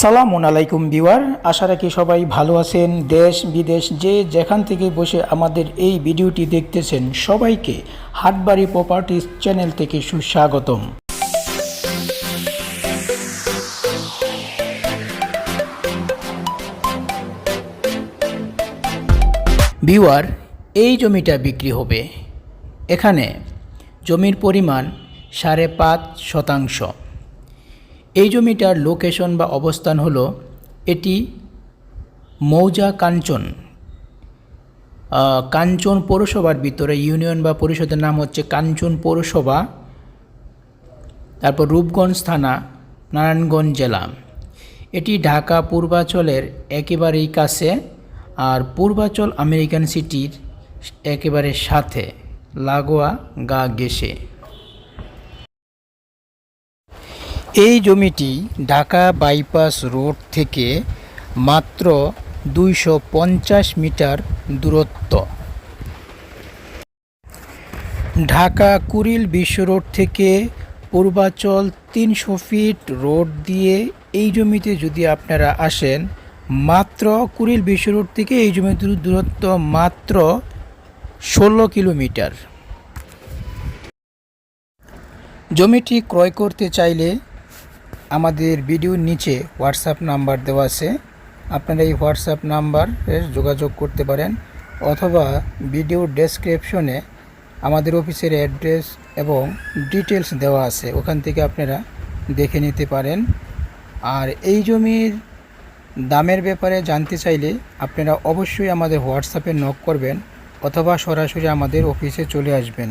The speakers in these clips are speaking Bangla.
সালামুন আলাইকুম বিওয়ার আশা রাখি সবাই ভালো আছেন, দেশ বিদেশ যে যেখান থেকে বসে আমাদের এই ভিডিওটি দেখতেছেন সবাইকে হাটবাড়ি প্রপার্টিস চ্যানেল থেকে সুস্বাগতম। বিওয়ার এই জমিটা বিক্রি হবে। এখানে জমির পরিমাণ সাড়ে পাঁচ শতাংশ। এই জমিটার লোকেশন বা অবস্থান হলো এটি মৌজা কাঞ্চন। কাঞ্চন পৌরসভার ভিতরে, ইউনিয়ন বা পরিষদের নাম হচ্ছে কাঞ্চন পৌরসভা, তারপর রূপগঞ্জ থানা, নারায়ণগঞ্জ জেলা। এটি ঢাকা পূর্বাঞ্চলের একেবারেই কাছে আর পূর্বাঞ্চল আমেরিকান সিটির একেবারে সাথে, লাগোয়া গা গেসে এই জমিটি ঢাকা বাইপাস রোড থেকে মাত্র দুইশো পঞ্চাশ মিটার দূরত্ব। ঢাকা কুড়িল বিশ্ব রোড থেকে পূর্বাচল তিনশো ফিট রোড দিয়ে এই জমিতে যদি আপনারা আসেন, মাত্র কুড়িল বিশ্ব রোড থেকে এই জমির দূরত্ব মাত্র ষোলো কিলোমিটার। জমিটি ক্রয় করতে চাইলে আমাদের ভিডিওর নিচে হোয়াটসঅ্যাপ নাম্বার দেওয়া আছে। আপনারা এই হোয়াটসঅ্যাপ নাম্বারে যোগাযোগ করতে পারেন অথবা ভিডিও ডেসক্রিপশনে আমাদের অফিসের অ্যাড্রেস এবং ডিটেলস দেওয়া আছে। ওখান থেকে আপনারা দেখে নিতে পারেন। আর এই জমির দামের ব্যাপারে জানতে চাইলে আপনারা অবশ্যই আমাদের হোয়াটসঅ্যাপে নক করবেন অথবা সরাসরি আমাদের অফিসে চলে আসবেন।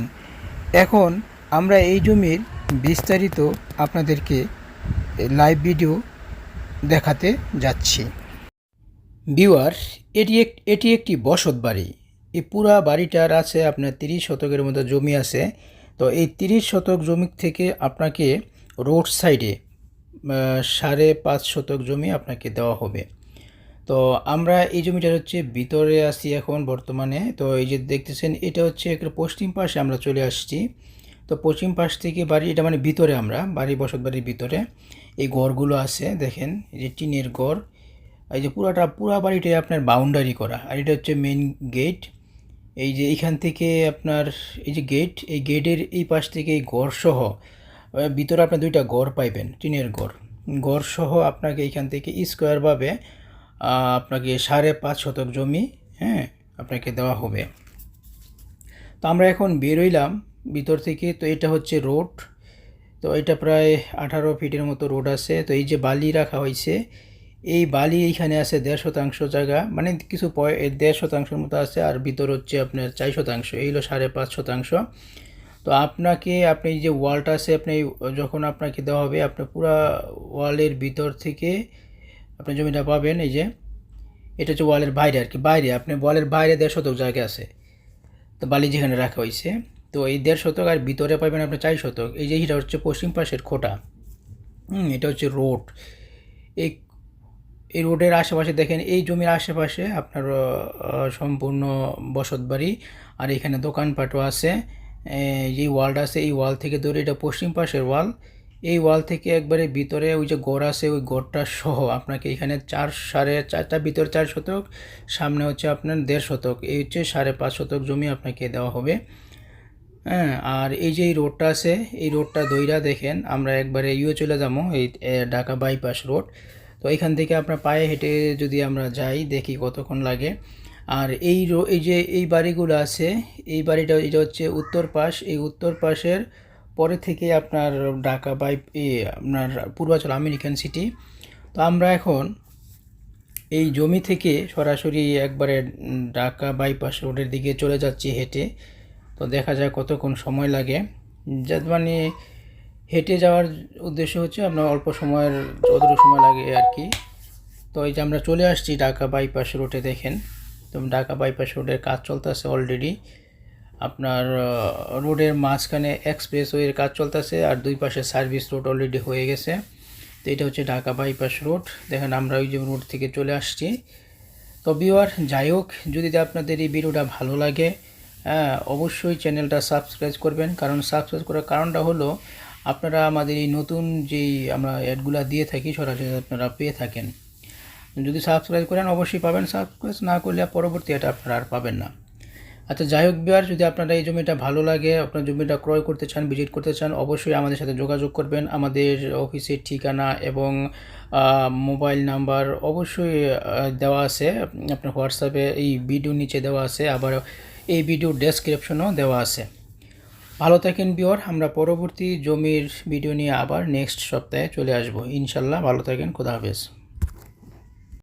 এখন আমরা এই জমির বিস্তারিত আপনাদেরকে লাইভ ভিডিও দেখাতে যাচ্ছি। বিওয়ার এটি এক, এটি একটি বসত বাড়ি। এই পুরা বাড়িটার আছে আপনার তিরিশ শতকের মতো জমি আছে। তো এই তিরিশ শতক জমি থেকে আপনাকে রোড সাইডে সাড়ে পাঁচ শতক জমি আপনাকে দেওয়া হবে। তো আমরা এই জমিটা হচ্ছে ভিতরে আছি এখন বর্তমানে। তো এই যে দেখতেছেন, এটা হচ্ছে একটা পশ্চিম পাশে আমরা চলে আসছি। তো পশ্চিম পাশ থেকে বাড়ি, এটা মানে ভিতরে আমরা, বাড়ি বসত বাড়ির ভিতরে। এই ঘরগুলো আছে, দেখেন, এই যে টিনের ঘর এই যে পুরাটা, পুরা বাড়িটাই আপনার বাউন্ডারি করা। আর এটা হচ্ছে মেন গেট এই যে এইখান থেকে আপনার, এই যে গেট এই গেটের এই পাশ থেকে এই ঘর সহ ভিতরে আপনার দুইটা ঘর পাইবেন, টিনের ঘর ঘর সহ আপনাকে এইখান থেকে স্কোয়ারভাবে আপনাকে সাড়ে পাঁচ শতক জমি হ্যাঁ আপনাকে দেওয়া হবে। তো আমরা এখন বেরোইলাম ভিতর থেকে, তো এটা হচ্ছে রোড। তো এটা প্রায় আঠারো ফিটের মতো রোড আছে। তো এই যে বালি রাখা হয়েছে, এই বালি এইখানে আছে দেড় শতাংশ জায়গা। মানে কিছু পয়- দেড় শতাংশের মতো আছে, আর ভিতর হচ্ছে আপনার চার শতাংশ। এই হলো সাড়ে পাঁচ শতাংশ। তো আপনাকে, আপনি যে ওয়ালটা আছে, আপনি যখন আপনাকে দেওয়া হবে আপনার পুরা ওয়ালের ভিতর থেকে আপনি জমিটা পাবেন, এই যে এটা হচ্ছে ওয়ালের বাইরে আর কি, বাইরে। আপনি ওয়ালের বাইরে দেড় শতক জায়গা আছে। তো বালি যেখানে রাখা হয়েছে। তো এই দেড় শতক আর ভিতরে পাবেন আপনার চার শতক। এই যে এটা হচ্ছে পশ্চিম পাশের খোটা। হুম, এটা হচ্ছে রোড। এই এই রোডের আশেপাশে দেখেন, এই জমির আশেপাশে আপনার সম্পূর্ণ বসত বাড়ি আর এখানে দোকানপাটও আছে। যে ওয়ালটা আছে, এই ওয়াল থেকে ধরে এটা পশ্চিম পাশের ওয়াল। এই ওয়াল থেকে একবারে ভিতরে ওই যে গড় আছে, ওই গড়টা সহ আপনাকে এখানে চার সাড়ে চারটা, ভিতরে চার শতক, সামনে হচ্ছে আপনার দেড় শতক। এই হচ্ছে সাড়ে পাঁচ শতক জমি আপনাকে দেওয়া হবে। হ্যাঁ আর এই যে এই রোডটা আছে, এই রোডটা দইরা দেখেন, আমরা একবারে ইয়ে চলে যাব, এই ঢাকা বাইপাস রোড তো এখান থেকে আপনার পায়ে হেঁটে যদি আমরা যাই, দেখি কতক্ষণ লাগে। আর এই এই যে এই বাড়িগুলো আছে, এই বাড়িটা, এটা হচ্ছে উত্তর পাশ। এই উত্তর পাশের পরে থেকে আপনার ঢাকা বাই আপনার পূর্বাচল আমেরিকান সিটি তো আমরা এখন এই জমি থেকে সরাসরি একবারে ঢাকা বাইপাস রোডের দিকে চলে যাচ্ছি হেঁটে। তো দেখা যায় কতক্ষণ সময় লাগে। মানে হেঁটে যাওয়ার উদ্দেশ্য হচ্ছে আপনার অল্প সময়ের, যতটুকু সময় লাগে আর কি। তো এই যে আমরা চলে আসছি ঢাকা বাইপাস রোডে দেখেন। তো ঢাকা বাইপাস রোডের কাজ চলতেছে অলরেডি আপনার রোডের মাঝখানে এক্সপ্রেসওয়ের কাজ চলতেছে আর দুই পাশে সার্ভিস রোড অলরেডি হয়ে গেছে। তো এটা হচ্ছে ঢাকা বাইপাস রোড দেখেন আমরা ওই যে রোড থেকে চলে আসছি। তো বিওয়ার যাই হোক, যদি আপনাদের এই ভিডিওটা ভালো লাগে হ্যাঁ অবশ্যই চ্যানেলটা সাবস্ক্রাইব করবেন। কারণ সাবস্ক্রাইব করার কারণটা হলো, আপনারা আমাদের এই নতুন যেই আমরা অ্যাডগুলো দিয়ে থাকি, সরাসরি আপনারা পেয়ে থাকেন। যদি সাবস্ক্রাইব করেন, অবশ্যই পাবেন। সাবস্ক্রাইব না করলে পরবর্তী এটা আপনারা আর পাবেন না। আচ্ছা যাই হোক বিহার যদি আপনারা এই জমিটা ভালো লাগে, আপনার জমিটা ক্রয় করতে চান ভিজিট করতে চান, অবশ্যই আমাদের সাথে যোগাযোগ করবেন। আমাদের অফিসের ঠিকানা এবং মোবাইল নাম্বার অবশ্যই দেওয়া আছে। আপনার হোয়াটসঅ্যাপে এই ভিডিও নিচে দেওয়া আছে। আবার এই ভিডিও ডেসক্রিপশনও দেওয়া আছে। ভালো থাকেন বিওর আমরা পরবর্তী জমির ভিডিও নিয়ে আবার নেক্সট সপ্তাহে চলে আসব। ইনশাল্লাহ ভালো থাকেন, খোদা হাফেজ।